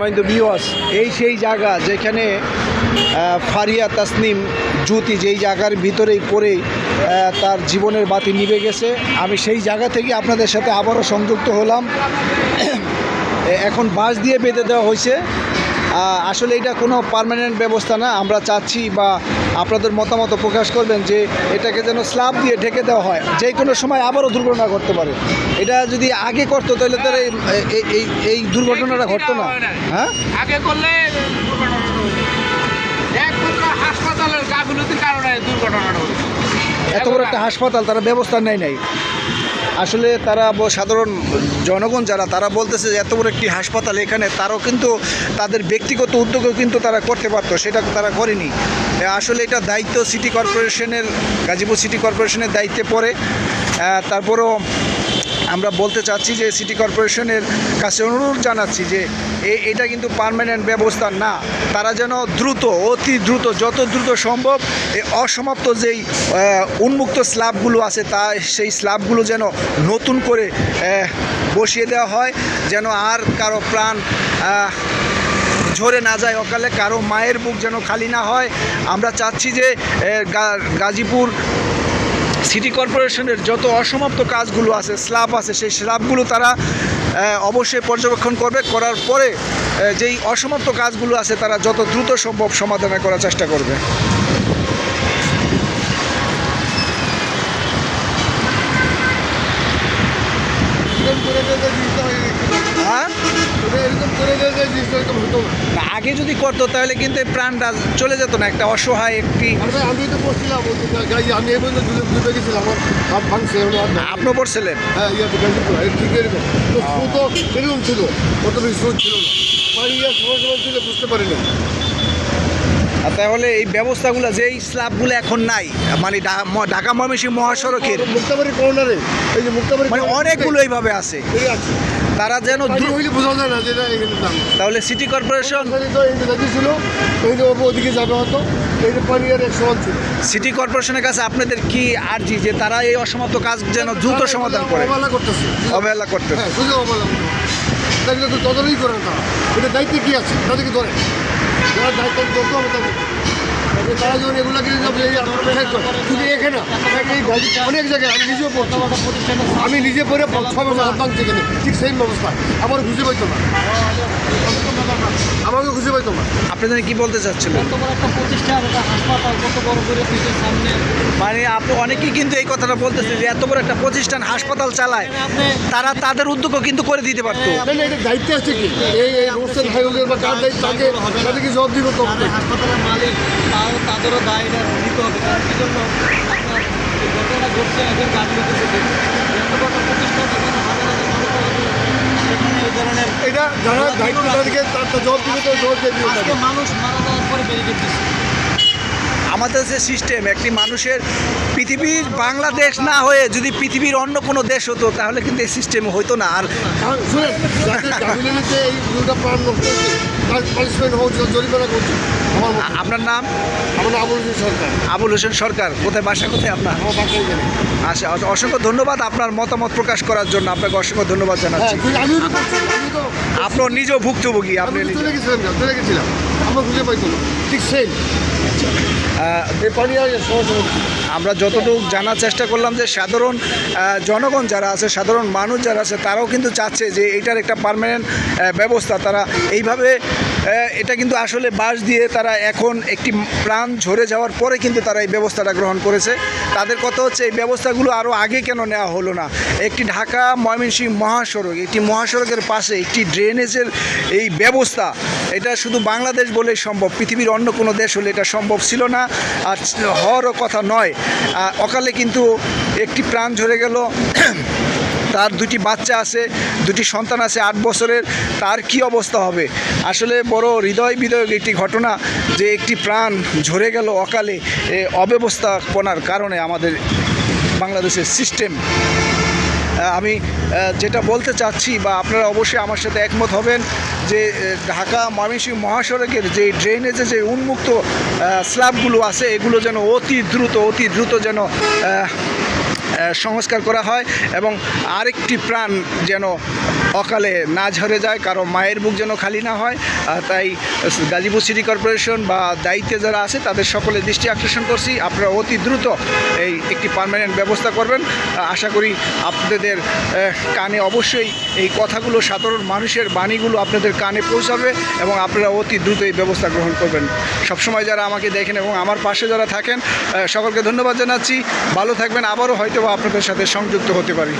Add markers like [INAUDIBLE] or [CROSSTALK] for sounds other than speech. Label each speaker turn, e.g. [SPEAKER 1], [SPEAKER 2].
[SPEAKER 1] Mind বিওয়াস এই সেই জায়গা যেখানে ফারিয়া তাসনিম জ্যোতি যেই জায়গার ভিতরেই পড়ে তার জীবনের বাতি নিভে গেছে। আমি সেই জায়গা থেকে আপনাদের সাথে আবারও সংযুক্ত হলাম। [COUGHS] এখন বাঁশ দিয়ে বেঁধে দেওয়া হয়েছে। আসলে এটা কোনো পার্মানেন্ট ব্যবস্থা না। আমরা চাচ্ছি বা আপনাদের মতামত প্রকাশ করবেন যে এটাকে যেন স্ল্যাব দিয়ে ঢেকে দেওয়া হয়। যে কোনো সময় আবারও দুর্ঘটনা ঘটতে পারে। এটা যদি আগে করতো তাহলে তাহলে এই- এই- দুর্ঘটনাটা ঘটতো না। হ্যাঁ?
[SPEAKER 2] আগে করলে হাসপাতালের কারণে দুর্ঘটনাটা
[SPEAKER 1] এত বড় একটা হাসপাতাল তারা ব্যবস্থা নেয় নাই। আসলে তারা সাধারণ জনগণ যারা, তারা বলতেছে যে এত বড় একটি হাসপাতাল এখানে, তারাও কিন্তু তাদের ব্যক্তিগত উদ্যোগেও কিন্তু তারা করতে পারতো, সেটা তারা করেনি। আসলে এটা দায়িত্ব সিটি কর্পোরেশনের গাজীপুর সিটি কর্পোরেশনের দায়িত্বে পড়ে। তারপরও আমরা বলতে চাচ্ছি যে সিটি কর্পোরেশনের কাছে অনুরোধ জানাচ্ছি যে এটা কিন্তু পার্মানেন্ট ব্যবস্থা না। তারা যেন দ্রুত, অতি দ্রুত, যত দ্রুত সম্ভব অসমাপ্ত যেই উন্মুক্ত স্ল্যাবগুলো আছে তা, সেই স্ল্যাবগুলো যেন নতুন করে বসিয়ে দেওয়া হয়, যেন আর কারও প্রাণ ঝরে না যায় অকালে, কারও মায়ের বুক যেন খালি না হয়। আমরা চাচ্ছি যে গাজীপুর সিটি কর্পোরেশনের যত অসমাপ্ত কাজগুলো আছে স্ল্যাব আছে, সেই স্ল্যাবগুলো তারা অবশ্যই পর্যবেক্ষণ করবে। করার পরে যেই অসমাপ্ত কাজগুলো আছে, তারা যত দ্রুত সম্ভব সমাধান করার চেষ্টা করবে
[SPEAKER 3] এরকম করে দিয়ে যে জিনিসটা হয়ে গেছে।
[SPEAKER 1] হ্যাঁ
[SPEAKER 3] ওটা এরকম করে দিয়ে যে জিনিসটা এরকম হতো না।
[SPEAKER 1] আগে যদি করতো তাহলে কিন্তু এই প্রাণটা চলে যেত না একটা অসহায় একটি
[SPEAKER 3] আমি তো পড়ছিলাম আমি এই পর্যন্ত ডুবে ডুবে গেছিলাম আমার হাত ভাঙছে এমন
[SPEAKER 1] আপনি পড়ছিলেন?
[SPEAKER 3] হ্যাঁ ইয়াতে ঠিক এরকম। তো স্রোত এরকম ছিল কত বেশি স্রোত ছিল না। পানি ইয়ার সময় সময় ছিল বুঝতে পারিনি।
[SPEAKER 1] তাহলে এই ব্যবস্থাগুলো যেই স্ল্যাবগুলো এখন নাই মানে ঢাকা ময়মনসিংহ মহাসড়কের
[SPEAKER 3] মুক্তাবাড়ি কর্নারে এই যে মুক্তাবাড়ি
[SPEAKER 1] মানে অনেকগুলো এইভাবে আছে। তারা যেন
[SPEAKER 3] বোঝা যায় না
[SPEAKER 1] তাহলে সিটি কর্পোরেশন
[SPEAKER 3] ছিল ওদিকে যাবে
[SPEAKER 1] সিটি কর্পোরেশনের কাছে আপনাদের কি আর্জি যে তারা এই অসমাপ্ত কাজ যেন দ্রুত সমাধান করে?
[SPEAKER 3] অবহেলা করতেছে।
[SPEAKER 1] অবহেলা করতে
[SPEAKER 3] দেখলে তো তদন্তই করে না তারা। এটা দায়িত্বে কি আছে? তাদেরকে ধরে। যারা দায়িত্ব করতে হবে তাদের। তারা যখন এগুলোকে শুধু এখানে না, এই গাড়ি অনেক জায়গায় আমি নিজেও পড়ছি। আমি নিজে পড়ে হাত ভাঙছি ঠিক সেই ব্যবস্থা আমার খুঁজে পাইতো না। আমাকে খুঁজে পাইতো না।
[SPEAKER 1] আপনি জানি কি বলতে চাচ্ছিলেন?
[SPEAKER 4] কত একটা প্রতিষ্ঠান বড় করে পিঠের সামনে।
[SPEAKER 1] মানে আপনি অনেকেই কিন্তু এই কথাটা বলতেছে যে এত বড় একটা প্রতিষ্ঠান হাসপাতাল চালায় তারা তাদের উদ্যোগও কিন্তু করে দিতে পারতো।
[SPEAKER 3] না না এটা দায়িত্বে আছে কি? এই এই রোডসের বা কার দায়িত্ব থাকে তাদেরকে জবাব দিব
[SPEAKER 4] হাসপাতালের মালিক তাও তাদেরও দায় এটা নিতে হবে কারণ কি জন্য আপনার ঘটনা ঘটছে এখন গাড়ি হতেছে এত বড় প্রতিষ্ঠান এখানে হাজার হাজার মানুষ আছে, সেখানে এই ধরনের
[SPEAKER 3] এটা যারা দায়িত্ব তাদেরকে তার জবাব দিবে তো জবাব দিয়ে দিবে
[SPEAKER 4] মানুষ মারা যাওয়ার পরে ব্যারিকেড দিচ্ছে
[SPEAKER 1] আমাদের যে সিস্টেম একটি মানুষের পৃথিবীর বাংলাদেশ না হয়ে যদি পৃথিবীর অন্য কোনো দেশ হতো তাহলে কিন্তু এই সিস্টেম হতো না। আর আপনার নাম?
[SPEAKER 3] আমার আবুল হোসেন সরকার।
[SPEAKER 1] আবুল হোসেন সরকার কোথায় বাসা কোথায় আপনার?
[SPEAKER 3] আমার
[SPEAKER 1] আচ্ছা অসংখ্য ধন্যবাদ আপনার মতামত প্রকাশ করার জন্য আপনাকে অসংখ্য ধন্যবাদ
[SPEAKER 3] হ্যাঁ
[SPEAKER 1] জানাচ্ছি
[SPEAKER 3] তো
[SPEAKER 1] আপনার নিজেও ভুক্তভোগী আপনি
[SPEAKER 3] চলে গেছিলাম না, চলে গেছিলাম। আমার খুঁজে পাইতো ঠিক সেম
[SPEAKER 1] আমরা যতটুকু জানার চেষ্টা করলাম যে সাধারণ জনগণ যারা আছে, সাধারণ মানুষ যারা আছে, তারাও কিন্তু চাচ্ছে যে এটার একটা পারমানেন্ট ব্যবস্থা তারা এইভাবে এটা কিন্তু আসলে বাস দিয়ে তারা এখন একটি প্রাণ ঝরে যাওয়ার পরে কিন্তু তারা এই ব্যবস্থাটা গ্রহণ করেছে। তাদের কথা হচ্ছে এই ব্যবস্থাগুলো আরও আগে কেন নেওয়া হলো না? একটি ঢাকা ময়মনসিংহ মহাসড়ক, একটি মহাসড়কের পাশে একটি ড্রেনেজের এই ব্যবস্থা, এটা শুধু বাংলাদেশ বলেই সম্ভব, পৃথিবীর অন্য কোনো দেশ হলে এটা সম্ভব ছিল না, আর হওয়ারও কথা নয়। অকালে কিন্তু একটি প্রাণ ঝরে গেল। তার দুটি বাচ্চা আছে, দুটি সন্তান আছে আট বছরের, তার কি অবস্থা হবে? আসলে বড় হৃদয় বিদয়ক একটি ঘটনা যে একটি প্রাণ ঝরে গেল অকালে অব্যবস্থাপনার কারণে আমাদের বাংলাদেশের সিস্টেম আমি যেটা বলতে চাচ্ছি বা আপনারা অবশ্যই আমার সাথে একমত হবেন যে ঢাকা ময়মনসিংহ মহাসড়কের যে ড্রেনেজে যে উন্মুক্ত স্ল্যাবগুলো আছে, এগুলো যেন অতি দ্রুত অতি দ্রুত যেন সংস্কার করা হয় এবং আরেকটি প্রাণ যেন অকালে না ঝরে যায়, কারও মায়ের বুক যেন খালি না হয়। তাই গাজীপুর সিটি কর্পোরেশন বা দায়িত্বে যারা আছে, তাদের সকলে দৃষ্টি আকর্ষণ করছি। আপনারা অতি দ্রুত এই একটি পার্মানেন্ট ব্যবস্থা করবেন। আশা করি আপনাদের কানে অবশ্যই এই কথাগুলো, সাধারণ মানুষের বাণীগুলো আপনাদের কানে পৌঁছাবে এবং আপনারা অতি দ্রুত এই ব্যবস্থা গ্রহণ করবেন। সবসময় যারা আমাকে দেখেন এবং আমার পাশে যারা থাকেন সকলকে ধন্যবাদ জানাচ্ছি। ভালো থাকবেন। আবারও হয়তো আপনাদের সাথে সংযুক্ত হতে পারি।